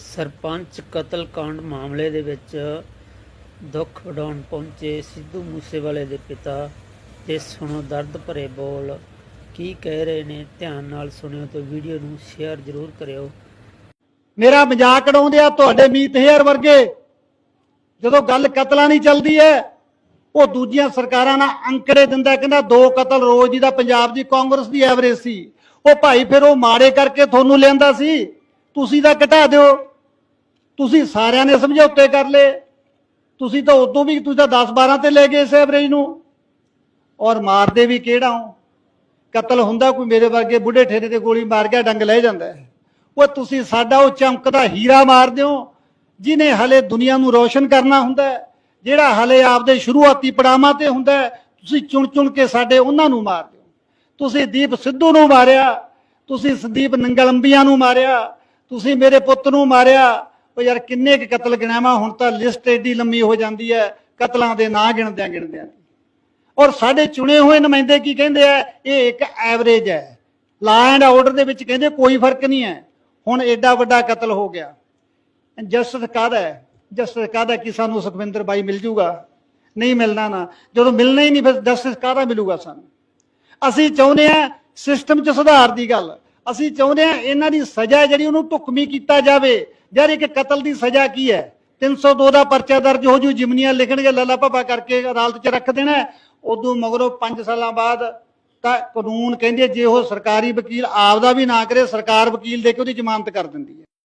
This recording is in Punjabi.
ਸਰਪੰਚ ਕਤਲकांड ਮਾਮਲੇ ਦੇ ਵਿੱਚ ਦੁੱਖ ਵਡਾਉਣ ਪਹੁੰਚੇ ਸਿੱਧੂ ਮੂਸੇਵਾਲੇ ਦੇ ਪਿਤਾ ਤੇ ਸੁਣੋ ਦਰਦ ਭਰੇ ਬੋਲ। ਕੀ ਕਹਿ ਰਹੇ ਨੇ? ਧਿਆਨ ਨਾਲ ਸੁਣਿਓ ਤੇ ਵੀਡੀਓ ਨੂੰ ਸ਼ੇਅਰ ਜ਼ਰੂਰ ਕਰਿਓ। ਮੇਰਾ ਮਜ਼ਾਕ ਉਡਾਉਂਦੇ ਆ ਤੁਹਾਡੇ ਮੀਤ ਹੇਅਰ ਵਰਗੇ। ਜਦੋਂ ਗੱਲ ਕਤਲਾਂ ਦੀ ਚੱਲਦੀ ਹੈ, ਉਹ ਦੂਜੀਆਂ ਸਰਕਾਰਾਂ ਨਾਲ ਅੰਕੜੇ ਦਿੰਦਾ, ਕਹਿੰਦਾ ਦੋ ਕਤਲ ਰੋਜ਼ ਦੀ ਦਾ ਪੰਜਾਬ ਦੀ ਕਾਂਗਰਸ ਦੀ ਐਵਰੇਜ ਸੀ। ਉਹ ਭਾਈ ਫਿਰ ਉਹ ਮਾੜੇ ਕਰਕੇ ਤੁਹਾਨੂੰ ਲਿਆਂਦਾ ਸੀ। ਤੁਸੀਂ ਤਾਂ ਘਟਾ ਦਿਓ। ਤੁਸੀਂ ਸਾਰਿਆਂ ਨੇ ਸਮਝੌਤੇ ਕਰ ਲਏ। ਤੁਸੀਂ ਤਾਂ ਉਦੋਂ ਵੀ, ਤੁਸੀਂ ਤਾਂ 10 12 ਤੇ ਲੈ ਗਏ ਇਸ ਐਵਰੇਜ ਨੂੰ। ਔਰ ਮਾਰਦੇ ਵੀ ਕਿਹੜਾ ਹੋ? ਕਤਲ ਹੁੰਦਾ ਕੋਈ ਮੇਰੇ ਵਰਗੇ ਬੁੱਢੇ ਠੇਰੇ ਤੇ ਗੋਲੀ ਮਾਰ ਗਿਆ ਡੰਗ ਲੈ ਜਾਂਦਾ ਹੈ। ਉਹ ਤੁਸੀਂ ਸਾਡਾ ਉਹ ਚਮਕਦਾ ਹੀਰਾ ਮਾਰ ਦਿਓ ਜਿਨੇ ਹਲੇ ਦੁਨੀਆ ਨੂੰ ਰੋਸ਼ਨ ਕਰਨਾ ਹੁੰਦਾ ਜਿਹੜਾ ਹਲੇ ਆਪਦੇ ਸ਼ੁਰੂਆਤੀ ਪੜਾਵਾਂ ਤੇ ਹੁੰਦਾ ਤੁਸੀਂ ਚੁਣ ਚੁਣ ਕੇ ਸਾਡੇ ਉਹਨਾਂ ਨੂੰ ਮਾਰ ਦਿਓ ਤੁਸੀਂ ਦੀਪ ਸਿੱਧੂ ਨੂੰ ਮਾਰਿਆ, ਤੁਸੀਂ ਸੰਦੀਪ ਨੰਗਲੰਬੀਆਂ ਨੂੰ ਮਾਰਿਆ, ਤੁਸੀਂ ਮੇਰੇ ਪੁੱਤ ਨੂੰ ਮਾਰਿਆ ਉਹ ਯਾਰ ਕਿੰਨੇ ਕੁ ਕਤਲ ਗਿਣਾਵਾਂ, ਹੁਣ ਤਾਂ ਲਿਸਟ ਏਡੀ ਲੰਮੀ ਹੋ ਜਾਂਦੀ ਹੈ, ਕਤਲਾਂ ਦੇ ਨਾਂ ਗਿਣਦਿਆਂ ਗਿਣਦਿਆਂ। ਔਰ ਸਾਡੇ ਚੁਣੇ ਹੋਏ ਨੁਮਾਇੰਦੇ ਕੀ ਕਹਿੰਦੇ ਆ? ਇਹ ਇੱਕ ਐਵਰੇਜ ਹੈ। ਲਾ ਐਂਡ ਆਰਡਰ ਦੇ ਵਿੱਚ ਕਹਿੰਦੇ ਕੋਈ ਫ਼ਰਕ ਨਹੀਂ ਹੈ। ਹੁਣ ਏਡਾ ਵੱਡਾ ਕਤਲ ਹੋ ਗਿਆ। ਜਸਟਿਸ ਕਾਹਦਾ ਹੈ? ਜਸਟਿਸ ਕਾਹਦਾ ਕਿ ਸਾਨੂੰ ਸੁਖਵਿੰਦਰ ਬਾਈ ਮਿਲ ਜੂਗਾ? ਨਹੀਂ ਮਿਲਣਾ ਨਾ। ਜਦੋਂ ਮਿਲਣਾ ਹੀ ਨਹੀਂ, ਫਿਰ ਜਸਟਿਸ ਕਾਹਦਾ ਮਿਲੂਗਾ ਸਾਨੂੰ? ਅਸੀਂ ਚਾਹੁੰਦੇ ਆ ਸਿਸਟਮ 'ਚ ਸੁਧਾਰ ਦੀ ਗੱਲ। ਅਸੀਂ ਚਾਹੁੰਦੇ ਆ ਇਹਨਾਂ ਦੀ ਸਜ਼ਾ ਜਿਹੜੀ ਉਹਨੂੰ ਢੁਕਵੀਂ ਕੀਤਾ ਜਾਵੇ। ਯਾਰ ਇੱਕ ਕਤਲ ਦੀ ਸਜ਼ਾ ਕੀ ਹੈ? 302 ਦਾ ਪਰਚਾ ਦਰਜ ਹੋ ਜੂ, ਜਿਮਨੀਆਂ ਲਿਖਣਗੇ, ਲੱਲਾ ਭੱਬਾ ਕਰਕੇ ਅਦਾਲਤ 'ਚ ਰੱਖ ਦੇਣਾ ਉਦੋਂ ਮਗਰੋਂ 5 ਸਾਲਾਂ ਬਾਅਦ ਤਾਂ ਕਾਨੂੰਨ ਕਹਿੰਦੇ ਜੇ ਉਹ ਸਰਕਾਰੀ ਵਕੀਲ ਆਪਦਾ ਵੀ ਨਾ ਕਰੇ, ਸਰਕਾਰ ਵਕੀਲ ਦੇ ਕੇ ਉਹਦੀ ਜ਼ਮਾਨਤ ਕਰ ਦਿੰਦੀ ਹੈ।